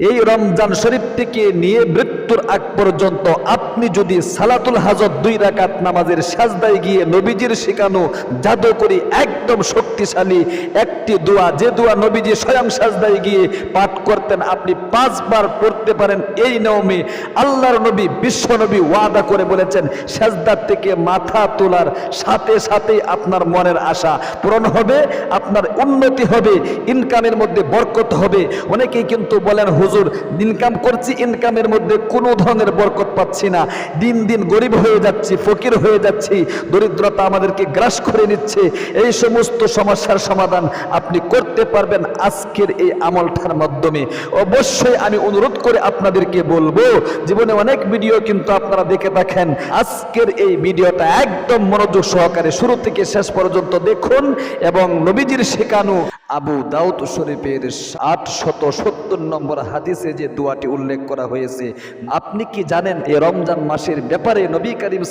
এই রমজান শরীফ থেকে নিয়ে মৃত্যুর আগ পর্যন্ত আপনি যদি সালাতুল হাজত দুই রাকাত নামাজের সাজদায় গিয়ে নবীজির শেখানো জাদু করি একদম শক্তিশালী একটি দোয়া, যে দোয়া নবীজি স্বয়ং সাজদায় গিয়ে পাঠ করতেন, আপনি পাঁচবার পড়তে পারেন এই নিয়মে আল্লাহর নবী, বিশ্ব নবী ওয়াদা করে বলেছেন সাজদার থেকে মাথা তোলার সাথে সাথেই আপনার মনের আশা পূরণ হবে, আপনার উন্নতি হবে, ইনকামের মধ্যে বরকত হবে। অনেকেই কিন্তু বলেন, হুজুর, ইনকাম করছি, ইনকামের মধ্যে কোনো ধরনের বরকত পাচ্ছি না। দিন দিন গরিব হয়ে যাচ্ছি, ফকির হয়ে যাচ্ছি, দরিদ্রতা আমাদেরকে গ্রাস করে নিচ্ছে। এই সমস্ত সমস্যার সমাধান আপনি করতে পারবেন আজকের এই আমলটার মাধ্যমে। অবশ্যই আমি অনুরোধ করে আপনাদেরকে বলব, জীবনে অনেক ভিডিও কিন্তু আপনারা দেখে থাকেন, আজকের এই ভিডিওটা একদম মনোযোগ সহকারে শুরু থেকে শেষ পর্যন্ত দেখুন এবং নবীজির শেখানো আবু দাউদ শরীফের আট শত সত্তর নম্বর হাদিসে যে দোয়াটি উল্লেখ করা হয়েছে, আপনি কি জানেন এই রমজান মাসের ব্যাপারে নবী করিম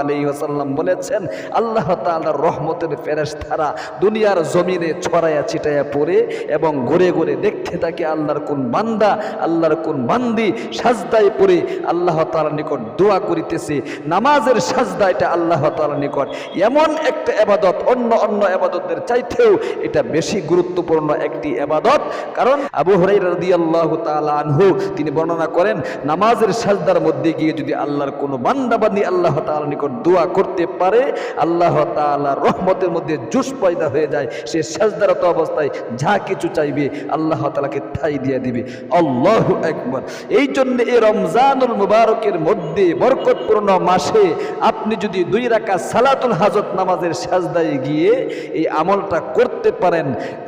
আলাইহি ওয়াসাল্লাম বলেছেন, আল্লাহ তাআলার রহমতের ফেরেশতারা দুনিয়ার জমিনে ছড়ায়া ছিটায়া পড়ে এবং ঘুরে ঘুরে দেখতে থাকে আল্লাহর কোন বান্দা, আল্লাহর কোন বান্দি সাজদায় পড়ে আল্লাহ তাআলার নিকট দোয়া করিতেছে। নামাজের সাজদা এটা আল্লাহ তাআলার নিকট। এমন একটা এবাদত, অন্য অন্য এবাদতের চাইতেও এটা বেশি গুরুত্বপূর্ণ একটি এবাদত। কারণ আবু হুরাইরা রাদিয়াল্লাহু তাআলা আনহু, তিনি বর্ণনা করেন, নামাজের সাজদার মধ্যে গিয়ে যদি আল্লাহর কোনো বান্দা বান্দি আল্লাহ তাআলার নিকট দোয়া করতে পারে, আল্লাহ তাআলার রহমতের মধ্যে জুস পয়দা হয়ে যায়, সে সাজদারত অবস্থায় যা কিছু চাইবে আল্লাহ তালাকে ঠাই দিয়ে দিবে। আল্লাহ আকবার। এই জন্য এই রমজানুল মুবারকের মধ্যে বরকতপূর্ণ মাসে আপনি যদি দুই রাকাত সালাতুল হাজত নামাজের সাজদায় গিয়ে এই আমলটা করতে পারেন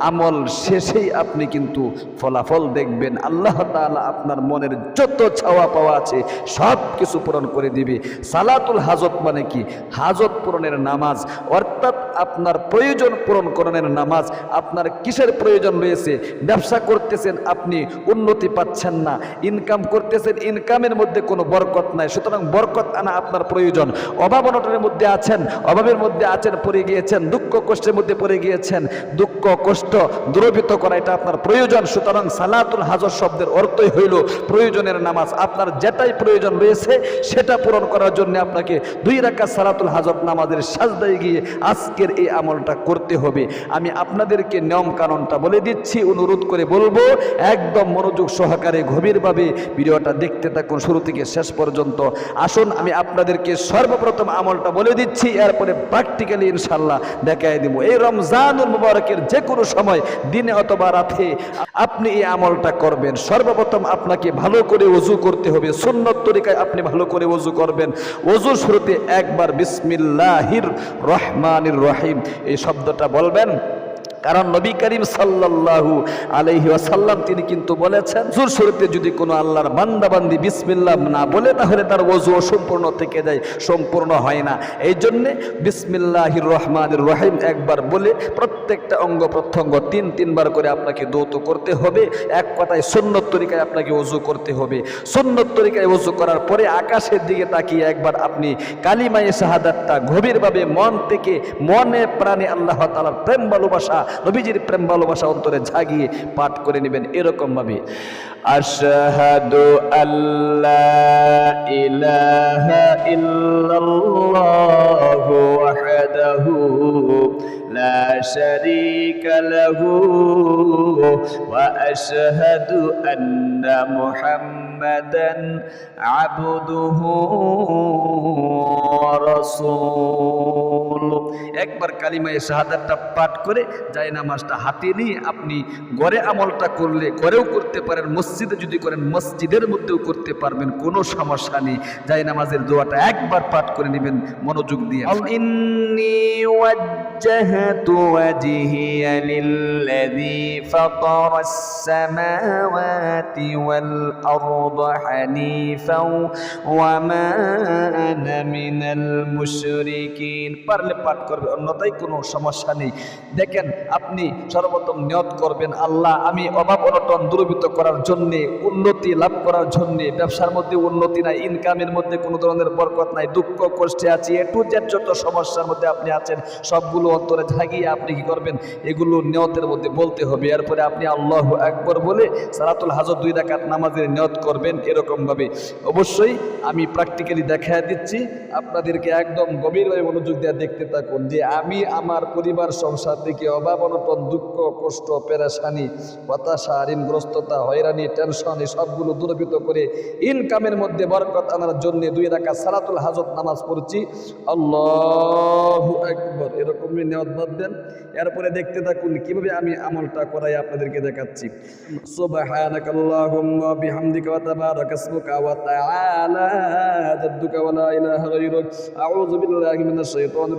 আমল শেষেই আপনি কিন্তু ফলাফল দেখবেন। আল্লাহ তাআলা আপনার মনের যত চাওয়া পাওয়া আছে সব কিছু পূরণ করে দিবে। সালাতুল হাজত মানে কি? হাজত পূরণের নামাজ, অর্থাৎ আপনার প্রয়োজন পূরণ করণের নামাজ, আপনার কিসের প্রয়োজন রয়েছে? ব্যবসা করতেছেন আপনি, উন্নতি পাচ্ছেন না ইনকাম করতেছেন ইনকামের মধ্যে কোনো বরকত নাই। সুতরাং বরকত আনা আপনার প্রয়োজন। অভাব অনটনের মধ্যে আছেন, অভাবের মধ্যে আছেন, পড়ে গিয়েছেন, দুঃখ কষ্টের মধ্যে পড়ে গিয়েছেন, দুঃখ কষ্ট দূরভীত করা, এটা আপনার প্রয়োজন। সুতরাং সালাতুল হাজর শব্দের অর্থই হইল প্রয়োজনের নামাজ। আপনার যেটাই প্রয়োজন রয়েছে, সেটা পূরণ করার জন্য আপনাকে দুই রাখা সালাতুল হাজর নামাজের সাজদায় গিয়ে আজকের এই আমলটা করতে হবে। আমি আপনাদেরকে নিয়ম কানুনটা বলে দিচ্ছি, অনুরোধ করে বলব, একদম মনোযোগ সহকারে, গভীরভাবে ভিডিওটা দেখতে থাকুন শুরু থেকে শেষ পর্যন্ত। আসুন, আমি আপনাদেরকে সর্বপ্রথম আমলটা বলে দিচ্ছি, এরপরে প্র্যাকটিক্যালি ইনশাল্লাহ দেখাই দিব। এই রমজানুল মুবারকের যে কোনো সময়, দিনে অথবা রাতে, আপনি এই আমলটা করবেন। সর্বপ্রথম আপনাকে ভালো করে উজু করতে হবে। সুন্নত তরিকায় আপনি ভালো করে উজু করবেন। ওযুর শুরুতে একবার বিসমিল্লাহির রহমানির রহিম। এই শব্দটা বলবেন কারণ নবী করিম সাল্লাল্লাহু আলাইহি ওয়াসাল্লাম তিনি কিন্তু বলেছেন জোর শুরুতে যদি কোনো আল্লাহর বান্দা বান্দি বিসমিল্লাহ না বলে, তাহলে তার ওযু অসম্পূর্ণ থেকে যায়, সম্পূর্ণ হয় না। এই জন্যে বিসমিল্লাহির রহমান রহিম একবার বলে, প্রত্যেকটা অঙ্গ প্রত্যঙ্গ তিন, তিনবার করে আপনাকে দৌত করতে হবে। এক কথায় সুন্নত তরিকায় আপনাকে ওযু করতে হবে। সুন্নত তরিকায় ওযু করার পরে আকাশের দিকে তাকিয়ে একবার আপনি কালিমায়ে শাহাদাতটা গভীরভাবে মন থেকে মনে প্রাণে আল্লাহ তাআলার প্রেম ভালোবাসা নবীজির প্রেম ভালোবাসা অন্তরে জাগিয়ে পাঠ করে নেবেন এরকম ভাবে আশহাদু আল্লাহ ইলাহা ইল্লাল্লাহু ওয়াহদাহু لا شريك له واشهد ان محمدا عبده ورسوله একবার কালিমায়ে শাহাদাতটা পাঠ করে যাই নামাজটা হাতে নিয়ে আপনি গড়ে আমলটা করলে গড়েও করতে পারেন মসজিদে যদি করেন মসজিদের মধ্যেও করতে পারবেন কোনো সমস্যা নেই যাই নামাজের দোয়াটা একবার পাঠ করে নেবেন মনোযোগ দিয়ে ইন্নি وجهت وجهي للذي فطر السماوات والأرض حنيفا وما أنا من المشركين পারলে পাঠ করবে অন্যতাই কোনো সমস্যা নেই। দেখেন, আপনি সর্বপ্রথম নিয়ত করবেন, আল্লাহ, আমি অভাব অনটন দূরীভূত করার জন্যে, উন্নতি লাভ করার জন্যে, ব্যবসার মধ্যে উন্নতি নাই ইনকামের মধ্যে কোনো ধরনের বরকত নাই, দুঃখ, কষ্টে আছি, এ টু জেড যত সমস্যার মধ্যে আপনি আছেন, সবগুলো অন্তরে ভাগিয়ে আপনি কি করবেন? এগুলো নিয়তের মধ্যে বলতে হবে। এরপরে আপনি আল্লাহ একবার বলে সালাতুল হাজর দুই রাকাত নামাজের নিয়ত করবেন এরকমভাবে। অবশ্যই আমি প্র্যাকটিক্যালি দেখা দিচ্ছি, আপনাদেরকে একদম গভীরভাবে মনোযোগ দিয়ে দেখতে থাকুন যে আমি আমার পরিবার, সংসার থেকে অভাব, অনটন, দুঃখ, কষ্ট, পেরেশানি, হতাশা, ঋণগ্রস্ততা, হয়রানি, টেনশন সবগুলো দূরীভূত করে ইনকামের মধ্যে বরকত আনার জন্য দুই রাখা সালাতুল হাজত নামাজ পড়ছি। আল্লাহ একবার এরকমই নেওয়াত বাদ দেন। এরপরে দেখতে থাকুন কীভাবে আমি আমলটা করাই আপনাদেরকে দেখাচ্ছি। সুবহানাকাল্লাহুম্মা বিহামদিকা ওয়া তাবারাকা শাইতানির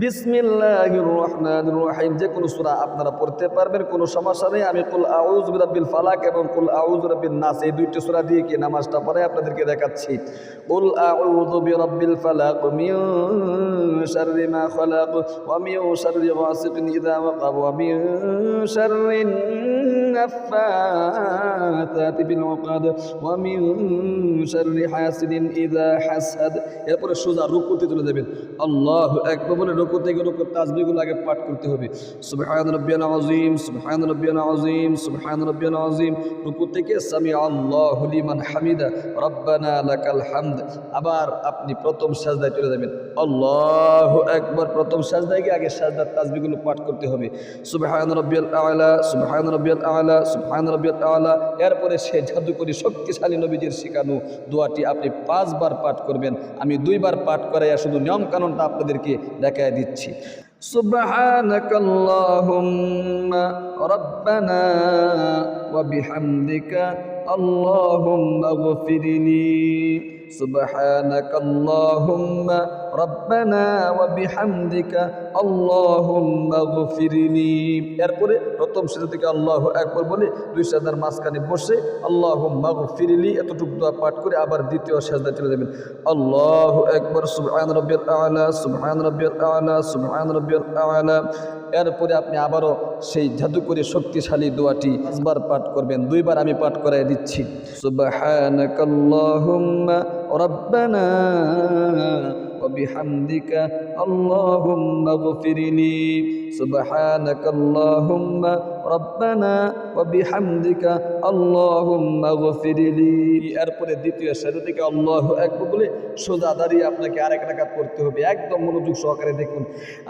বিসমিল্লাহির রহমানির রহিম যে কোনো সূরা আপনারা পড়তে পারবেন, কোনো সমস্যা নেই। আমি কুল আউযু বিরাব্বিল ফালাক এবং কুল আউযু রাব্বিন নাস, এই দুইটি সূরা দিয়ে কি নামাজটা পড়ে আপনাদেরকে দেখাচ্ছি। কুল আউযু বিরাব্বিল ফালাক মিন শাররি মা খালাক, ওয়া মিন শাররি গাসিকিন ইযা ওয়াকাব, ওয়া মিন শাররিন উকাদ ওয়া মিন শাররি হাসিদিন ইযা হাসাদ এরপরে সোজা রুকুতে চলে যাবেন। আল্লাহু আকবার বলে রুকু থেকে রুকু তাসবিহগুলো আগে পাঠ করতে হবে। সুবহান রাব্বিয়াল আযীম সুবহান রাব্বিয়াল আযীম সুবহান রাব্বিয়াল আযীম। রুকু থেকে সামি আল্লাহু লিমান হামিদা, রব্বানা লাকাল হামদ। আবার আপনি প্রথম সাজদায় চলে যাবেন। আল্লাহু আকবার, প্রথম সাজদায় গিয়ে আগে সাজদার তাসবিহগুলো পাঠ করতে হবে। সুবহান রাব্বিয়াল আ'লা সুবহান রাব্বিয়াল আ'লা। সুবহান রবিয়ত আ'লা এরপরে সে জাদুকরি শক্তিশালী নবীজির শেখানো দোয়াটি আপনি পাঁচবার পাঠ করবেন। আমি দুইবার পাঠ করাইয়া শুধু নিয়মকানুনটা আপনাদেরকে দেখায় দিচ্ছি। سبحانك اللهم ربنا وبحمدك اللهم اغفر لي سبحانك اللهم ربنا وبحمدك اللهم اغفر لي এরপরে প্রথম সেজদা থেকে আল্লাহ একবার বলে দুই সেজদার মাঝখানে বসে আল্লাহুম্মা গফিরলি এতটুকু দোয়া পাঠ করে আবার দ্বিতীয় সেজদা চলে যাবেন আল্লাহু আকবার সুবহান রাব্বিয়াল আ'লা সুবহান রাব্বিয়াল আ'লা সুবহান রাব্বিয়াল আ'লা এরপরে আপনি আবারও সেই জাদু করে শক্তিশালী দোয়াটি একবার পাঠ করবেন। দুইবার আমি পাঠ করাই দিচ্ছি। وبحمدك اللهم اغفر لي سبحانك اللهم ربنا وبحمدك اللهم اغفر لي এরপরে দ্বিতীয় সাথে থেকে আল্লাহ একবার বলে সোজা দাঁড়িয়ে আপনাকে আরেক রাকাত করতে হবে একদম মনোযোগ সহকারে দেখুন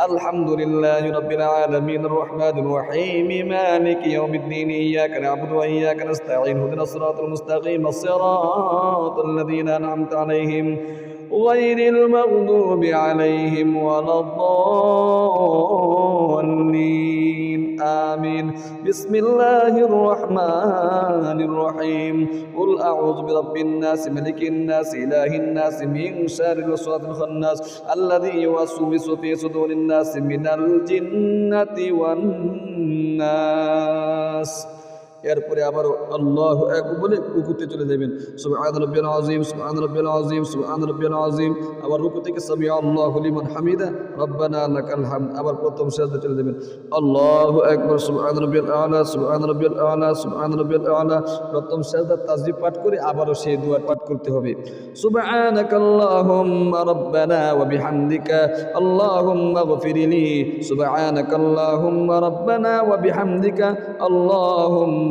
আলহামদুলিল্লাহ রাব্বিল আলামিন রহমানির রহিম মালিকি ইয়াউমিদ্দিন ইয়াকা না'বুদু ওয়া ইয়াকা নাস্তাঈন ইহদিনাস সিরাতাল মুস্তাকিম সিরাতাল লাযীনা আন'আমতা আলাইহিম غير المغضوب عليهم ولا الضالين. آمين. بسم الله الرحمن الرحيم. قل أعوذ برب الناس ملك الناس إله الناس من شر الوسواس الخناس الذي يوسوس في صدور الناس من الجنة والناس. এরপরে আবারও আল্লাহ এক বলে রুকুতে চলে যাবেন। আযীম সুবহান রাব্বিয়াল আযীম সুবহান রাব্বিয়াল আযীম। আবার রুকু থেকে আল্লাহু লিমান হামিদা, রব্বানা লাকাল হামদ। আবার প্রথম সাজদা চলে যাবেন। আল্লাহু আকবার সুবহান রাব্বিয়াল আ'লা সুবহান রাব্বিয়াল আ'লা প্রথম সাজদা তাসবিহ পাঠ করে আবারও সেই দোয়া পাঠ করতে হবে। সুবহানাকাল্লাহুম্মা রাব্বানা ওয়া বিহামদিকা, আল্লাহুম্মা গফিরলি। সুবহানাকাল্লাহুম্মা রাব্বানা ওয়া বিহামদিকা, আল্লাহুম্মা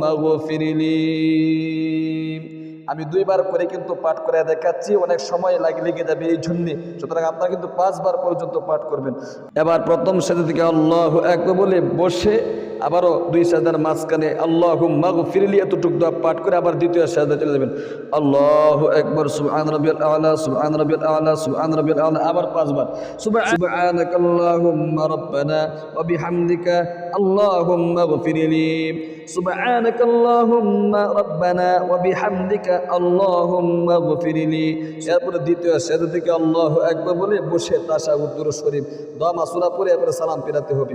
আমি দুইবার করে কিন্তু পাঠ করে দেখাচ্ছি, অনেক সময় লাগে, লেগে যাবে এই জন্যে। সুতরাং আপনারা কিন্তু পাঁচবার পর্যন্ত পাঠ করবেন। এবার প্রথম সাথে থেকে আল্লাহ একবার বলে বসে, আবারও দুই সাজার মাঝখানে আল্লাহ মাগ ফিরলি এতটুক দোয়া পাঠ করে আবার দ্বিতীয় সাজা চলে যাবেন। আল্লাহ একবার সুবহান রাব্বিয়াল আলা, সুবহান রাব্বিয়াল আলা, সুবহান রাব্বিয়াল আলা, আবার পাঁচবার। সুবহানাকাল্লাহুম্মা রাব্বানা ওয়া বিহামদিকা আল্লাহুম্মা গফিরলি سبحانك اللهم ربنا وبحمدك اللهم اغفر لي এরপরে দ্বিতীয় সেজদা থেকে আল্লাহু আকবার বলে বসে তাশাহুদ দুরূদ শরীফ দোয়া মাসুরা পড়ে এরপরে সালাম ফেরাতে হবে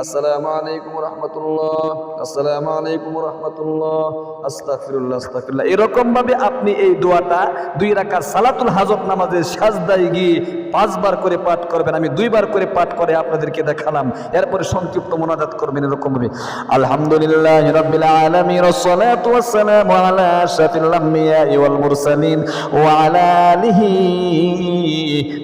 السلام عليكم ورحمة الله السلام عليكم ورحمة الله أستغفر الله أستغفر الله এরকম ভাবে আপনি এই দোয়াটা দুই রাকাত সালাতুল হাজত নামাজের সাজদায় গিয়ে পাঁচবার করে পাঠ করবেন আমি দুইবার করে পাঠ করে আপনাদেরকে দেখালাম এরপরে সংক্ষিপ্ত মোনাজাত করবেন এরকম ভাবে আলহামদুলিল্লাহ রাব্বিল আলামিন ওয়াসসালাতু ওয়াসসালামু আলা আশরাফিল আমবিয়া ওয়াল মুরসালিন ওয়া আলা আলিহি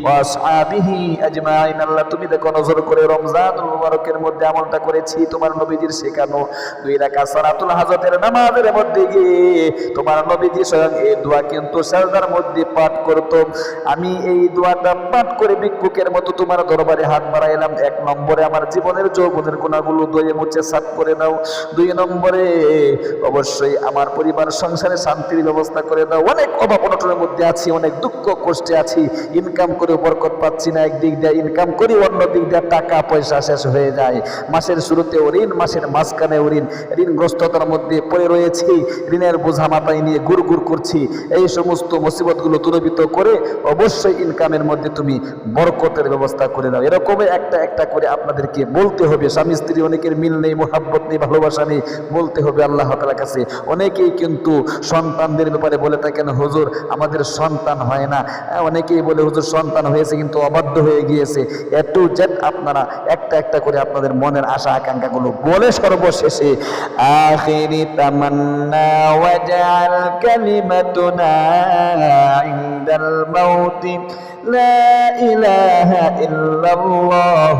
ওয়া আসহাবিহি আজমাইন আল্লাহ তুমি দেখো নজর করে রমজানুল মুবারকের মধ্যে আমলটা করেছি, তোমার নবীজির শেখানো। দুই রাখা সালাতুল হাজতের নামাজের মধ্যে গিয়ে তোমার নবীজি স্বয়ং এই দোয়া কিন্তু সাজদার মধ্যে পাঠ করত। আমি এই দোয়াটা পাঠ করে ভিক্ষুকের মতো তোমার দরবারে হাত বাড়াইলাম। এক নম্বরে আমার জীবনের যৌবনের গুণাগুলো দয়ে মুছে সাফ করে দাও। দুই নম্বরে অবশ্যই আমার পরিবার, সংসারে শান্তির ব্যবস্থা করে দাও। অনেক অভাব অনটনের মধ্যে আছি, অনেক দুঃখ কষ্টে আছি। ইনকাম করে বরকত পাচ্ছি না। একদিক দিয়ে ইনকাম করি অন্য দিক দিয়ে টাকা পয়সা শেষ হয়ে যায়। মাসের শুরুতেও ঋণ মাসের মাঝখানেও ঋণ ঋণগ্রস্ততার মধ্যে পড়ে রয়েছি ঋণের বোঝা মাথায় নিয়ে গুড় গুড় করছি। এই সমস্ত মুসিবতগুলো দূরীভূত করে অবশ্যই ইনকামের মধ্যে তুমি বরকতের ব্যবস্থা করে দাও। এরকমই একটা একটা করে আপনাদেরকে বলতে হবে। স্বামী স্ত্রী অনেকের মিল নেই মোহাব্বত নেই ভালোবাসা নেই বলতে হবে আল্লাহ তালার কাছে। অনেকেই কিন্তু সন্তানদের ব্যাপারে বলে থাকেন হুজুর আমাদের সন্তান হয় না। হ্যাঁ, অনেকেই বলে হুজুর সন্তান হয়েছে কিন্তু অবাধ্য হয়ে গিয়েছে। এ টু জেড আপনারা একটা একটা করে আপনাদের মনের আশা আকাঙ্ক্ষাগুলো বলে সর্বশেষে, আখিরি তামান্না ওয়াজআল কালিমাতুনা ইনদাল মাউতি, লা ইলাহা ইল্লাল্লাহ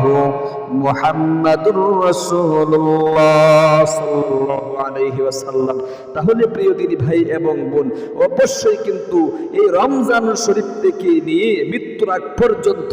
মুহাম্মাদুর রাসূলুল্লাহ সাল্লাল্লাহু আলাইহি ওয়াসাল্লাম। তাহলে প্রিয় দিদি ভাই এবং বোন, অবশ্যই কিন্তু এই রমজান শরীফ থেকে নিয়ে মৃত্যুর আগ পর্যন্ত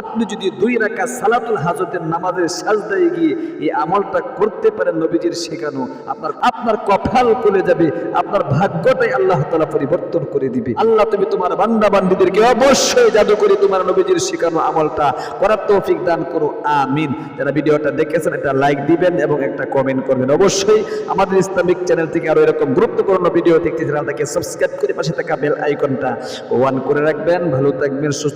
আপনি যদি দুই রাকাত সালাতুল হাজতের নামাজের সাজদায় গিয়ে এই আমলটা করতে পারেন নবীজির শেখানো আপনার আপনার কপাল খুলে যাবে, আপনার ভাগ্যটাই আল্লাহ তাআলা পরিবর্তন করে দিবে। আল্লাহ তুমি তোমার বান্দা বান্দিদেরকে অবশ্যই জাদু করে তোমার নবীজির শেখানো আমলটা করার তৌফিক দান করো, আমিন। যারা ভিডিওটা দেখেছেন, একটা লাইক দিবেন এবং একটা কমেন্ট করবেন। অবশ্যই আমাদের ইসলামিক চ্যানেল থেকে আরও এরকম গুরুত্বপূর্ণ ভিডিও দেখতে চ্যানেলটাকে সাবস্ক্রাইব করে পাশে থাকা বেল আইকনটা ওয়ান করে রাখবেন। ভালো থাকবেন